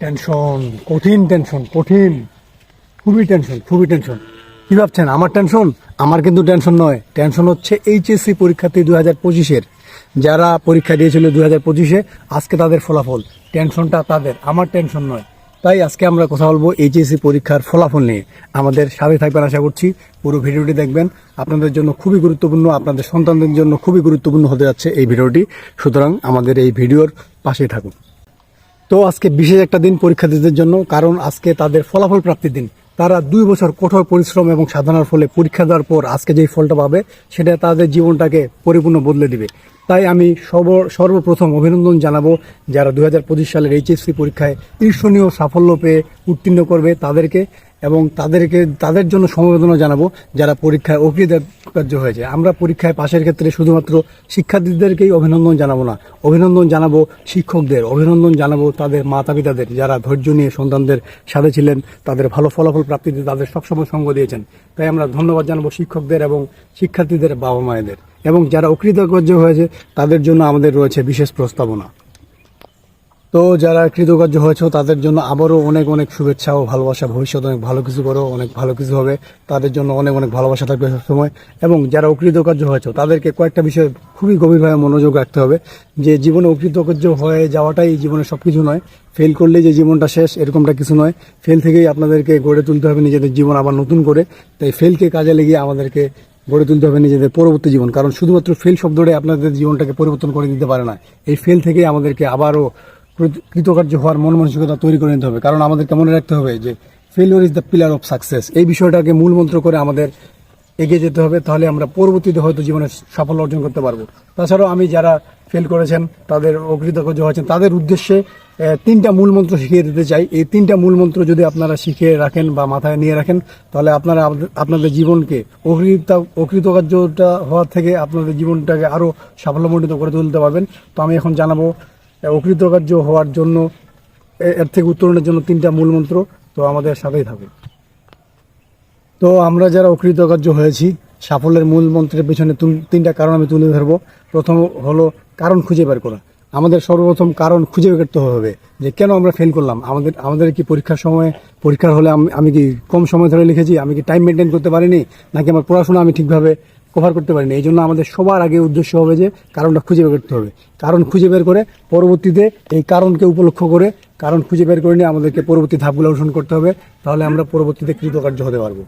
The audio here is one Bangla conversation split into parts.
টেনশন, কঠিন টেনশন, কঠিন। খুবই টেনশন খুবই টেনশন। কি ভাবছেন? আমার টেনশন? আমার কিন্তু টেনশন নয়। টেনশন হচ্ছে এইচএসসি পরীক্ষার্থী দু হাজার পঁচিশের। যারা পরীক্ষা দিয়েছিল দু হাজার পঁচিশে, আজকে তাদের ফলাফল। টেনশনটা তাদের, আমার টেনশন নয়। তাই আজকে আমরা কথা বলব এইচএসসি পরীক্ষার ফলাফল নিয়ে। আমাদের সাথে থাকবেন, আশা করছি পুরো ভিডিওটি দেখবেন। আপনাদের জন্য খুবই গুরুত্বপূর্ণ, আপনাদের সন্তানদের জন্য খুবই গুরুত্বপূর্ণ হতে যাচ্ছে এই ভিডিওটি। সুতরাং আমাদের এই ভিডিওর পাশেই থাকুন। তো আজকে বিশেষ একটা দিন পরীক্ষার্থীদের জন্য, কারণ আজকে তাদের ফলাফল প্রাপ্তির দিন। তারা দুই বছর কঠোর পরিশ্রম এবং সাধনার ফলে পরীক্ষা দেওয়ার পর আজকে যেই ফলটা পাবে, সেটা তাদের জীবনটাকে পরিপূর্ণ বদলে দিবে। তাই আমি সর্ব সর্বপ্রথম অভিনন্দন জানাব যারা দু হাজার পঁচিশ সালের এইচএসসি পরীক্ষায় ঈর্ষণীয় সাফল্য পেয়ে উত্তীর্ণ করবে তাদেরকে এবং তাদেরকে, তাদের জন্য সমবেদনা জানাব যারা পরীক্ষায় অকৃতকার্য হয়েছে। আমরা পরীক্ষায় পাশের ক্ষেত্রে শুধুমাত্র শিক্ষার্থীদেরকেই অভিনন্দন জানাব না, অভিনন্দন জানাব শিক্ষকদের, অভিনন্দন জানাব তাদের মাতা পিতাদের যারা ধৈর্য নিয়ে সন্তানদের সাথে ছিলেন, তাদের ভালো ফলাফল প্রাপ্তিতে তাদের সবসময় সঙ্গ দিয়েছেন। তাই আমরা ধন্যবাদ জানাব শিক্ষকদের এবং শিক্ষার্থীদের বাবা মায়েদের এবং যারা অকৃতকার্য হয়েছে তাদের জন্য আমাদের রয়েছে বিশেষ প্রস্তাবনা। তো যারা কৃতকার্য হয়েছে, তাদের জন্য আবারও অনেক অনেক শুভেচ্ছা ও ভালোবাসা। ভবিষ্যতে অনেক ভালো কিছু করো, অনেক ভালো কিছু হবে। তাদের জন্য অনেক অনেক ভালোবাসা থাকবে সবসময়। এবং যারা অকৃতকার্য হয়েছে, তাদেরকে কয়েকটা বিষয়ে খুবই গভীরভাবে মনোযোগ রাখতে হবে। যে জীবনে অকৃতকার্য হয়ে যাওয়াটাই জীবনে সব কিছু নয়। ফেল করলেই যে জীবনটা শেষ, এরকমটা কিছু নয়। ফেল থেকেই আপনাদেরকে গড়ে তুলতে হবে নিজেদের জীবন আবার নতুন করে। তাই ফেলকে কাজে লেগে আমাদেরকে গড়ে তুলতে হবে নিজেদের পরবর্তী জীবন। কারণ শুধুমাত্র ফেল শব্দটাই আপনাদের জীবনটাকে পরিবর্তন করে দিতে পারে না। এই ফেল থেকেই আমাদেরকে আবারও কৃতকার্য হওয়ার মন মানসিকতা তৈরি করে নিতে হবে। কারণ আমাদেরকে মনে রাখতে হবে যে failure is the pillar of success এই বিষয়টাকে মূল মন্ত্র করে আমাদের এগিয়ে যেতে হবে, তাহলে আমরা পরবর্তীতে হয়তো জীবনে সাফল্য অর্জন করতে পারব। তাছাড়াও আমি যারা ফেল করেছেন, তাদের অকৃতকার্য হয়েছেন, তাদের উদ্দেশ্যে তিনটা মূল মন্ত্র শিখিয়ে দিতে চাই। এই তিনটা মূল মন্ত্র যদি আপনারা শিখে রাখেন বা মাথায় নিয়ে রাখেন, তাহলে আপনারা আপনাদের- জীবনকে অকৃত, অকৃতকার্যটা হওয়ার থেকে আপনাদের জীবনটাকে আরও সাফল্যমণ্ডিত করে তুলতে পারবেন। তো আমি এখন জানাব অকৃতকার্য হওয়ার জন্য এর থেকে উত্তরণের জন্য তিনটা মূল মন্ত্র তো আমাদের সাথেই থাকুন তো আমরা যারা অকৃতকার্য হয়েছি, সাফল্যের মূল মন্ত্রের পেছনে তিনটা কারণ আমি তুলে ধরবো। প্রথম হলো কারণ খুঁজে বের করা। আমাদের সর্বপ্রথম কারণ খুঁজে বের করতে হবে যে কেন আমরা ফেল করলাম। আমাদের আমাদের কি পরীক্ষার সময়, পরীক্ষার হলে আমি কি কম সময় ধরে লিখেছি, আমি কি টাইম মেনটেন করতে পারিনি, নাকি আমার পড়াশোনা আমি ঠিকভাবে কভার করতে পারিনি। এই জন্য আমাদের সবার আগে উদ্দেশ্য হবে যে কারণটা খুঁজে বের করতে হবে। কারণ খুঁজে বের করে পরবর্তীতে এই কারণকে উপলক্ষ করে কারণ খুঁজে বের করে নিয়ে আমাদেরকে পরবর্তী ধাপগুলো অনুসরণ করতে হবে, তাহলে আমরা পরবর্তীতে কৃতকার্য হতে পারব।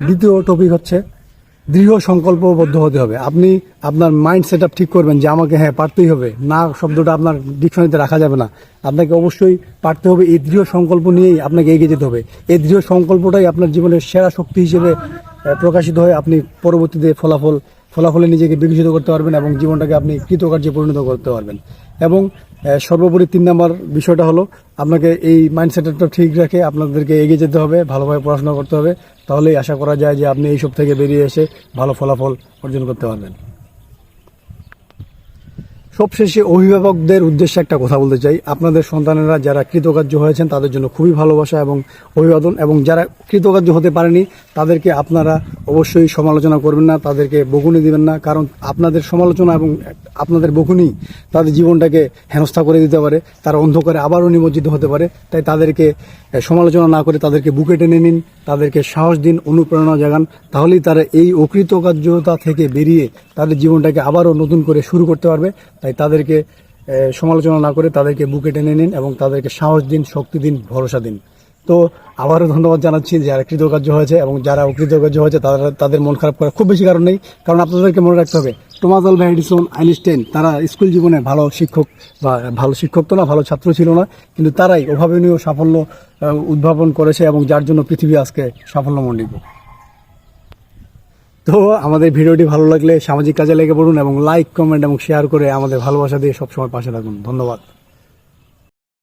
দ্বিতীয় টপিক হচ্ছে দৃঢ় সংকল্পবদ্ধ হতে হবে। আপনি আপনার মাইন্ড সেট ঠিক করবেন যে আমাকে হ্যাঁ পারতেই হবে। না শব্দটা আপনার ডিকশনারিতে রাখা যাবে না। আপনাকে অবশ্যই পারতে হবে। এই দৃঢ় সংকল্প নিয়েই আপনাকে এগিয়ে যেতে হবে। এই দৃঢ় সংকল্পটাই আপনার জীবনের সেরা শক্তি হিসেবে প্রকাশিত হয়ে আপনি পরবর্তীতে ফলাফল, ফলাফলে নিজেকে বিকশিত করতে পারবেন এবং জীবনটাকে আপনি কৃতকার্যে পরিণত করতে পারবেন। এবং সর্বোপরি তিন নম্বর বিষয়টা হলো, আপনাকে এই মাইন্ডসেটটা ঠিক রাখে আপনাদেরকে এগিয়ে যেতে হবে, ভালোভাবে পড়াশোনা করতে হবে। তাহলেই আশা করা যায় যে আপনি এইসব থেকে বেরিয়ে এসে ভালো ফলাফল অর্জন করতে পারবেন। সবশেষে অভিভাবকদের উদ্দেশ্যে একটা কথা বলতে চাই। আপনাদের সন্তানেরা যারা কৃতকার্য হয়েছেন, তাদের জন্য খুবই ভালোবাসা এবং অভিবাদন এবং যারা কৃতকার্য হতে পারেনি, তাদেরকে আপনারা অবশ্যই সমালোচনা করবেন না, তাদেরকে বকুনি দিবেন না, কারণ আপনাদের সমালোচনা এবং আপনাদের বকুনি তাদের জীবনটাকে হেনস্থা করে দিতে পারে, তারা অন্ধকারে আবারও নিমজ্জিত হতে পারে, তাই তাদেরকে সমালোচনা না করে তাদেরকে বুকে টেনে নিন, তাদেরকে সাহস দিন, অনুপ্রেরণা জাগান, তাহলেই তারা এই অকৃতকার্যতা থেকে বেরিয়ে তাদের জীবনটাকে আবারও নতুন করে শুরু করতে পারবে। তাই তাদেরকে সমালোচনা না করে তাদেরকে বুকে টেনে নিন এবং তাদেরকে সাহস দিন, শক্তি দিন, ভরসা দিন। তো আবারও ধন্যবাদ জানাচ্ছি যারা কৃতকার্য হয়েছে এবং যারা অকৃতকার্য হয়েছে, তারা তাদের মন খারাপ করার খুব বেশি কারণ নেই। কারণ আপনাদেরকে মনে রাখতে হবে টমাস আলভা এডিসন আইনস্টাইন তারা স্কুল জীবনে ভালো শিক্ষক বা ভালো শিক্ষক তো না, ভালো ছাত্র ছিল না, কিন্তু তারাই অভাবনীয় সাফল্য উদ্ভাবন করেছে এবং যার জন্য পৃথিবী আজকে সাফল্যমণ্ডিত। তো আমাদের ভিডিওটি ভালো লাগলে সামাজিক কাজে লেগে পড়ুন এবং লাইক কমেন্ট এবং শেয়ার করে আমাদের ভালোবাসা দিয়ে সবসময় পাশে থাকুন। ধন্যবাদ।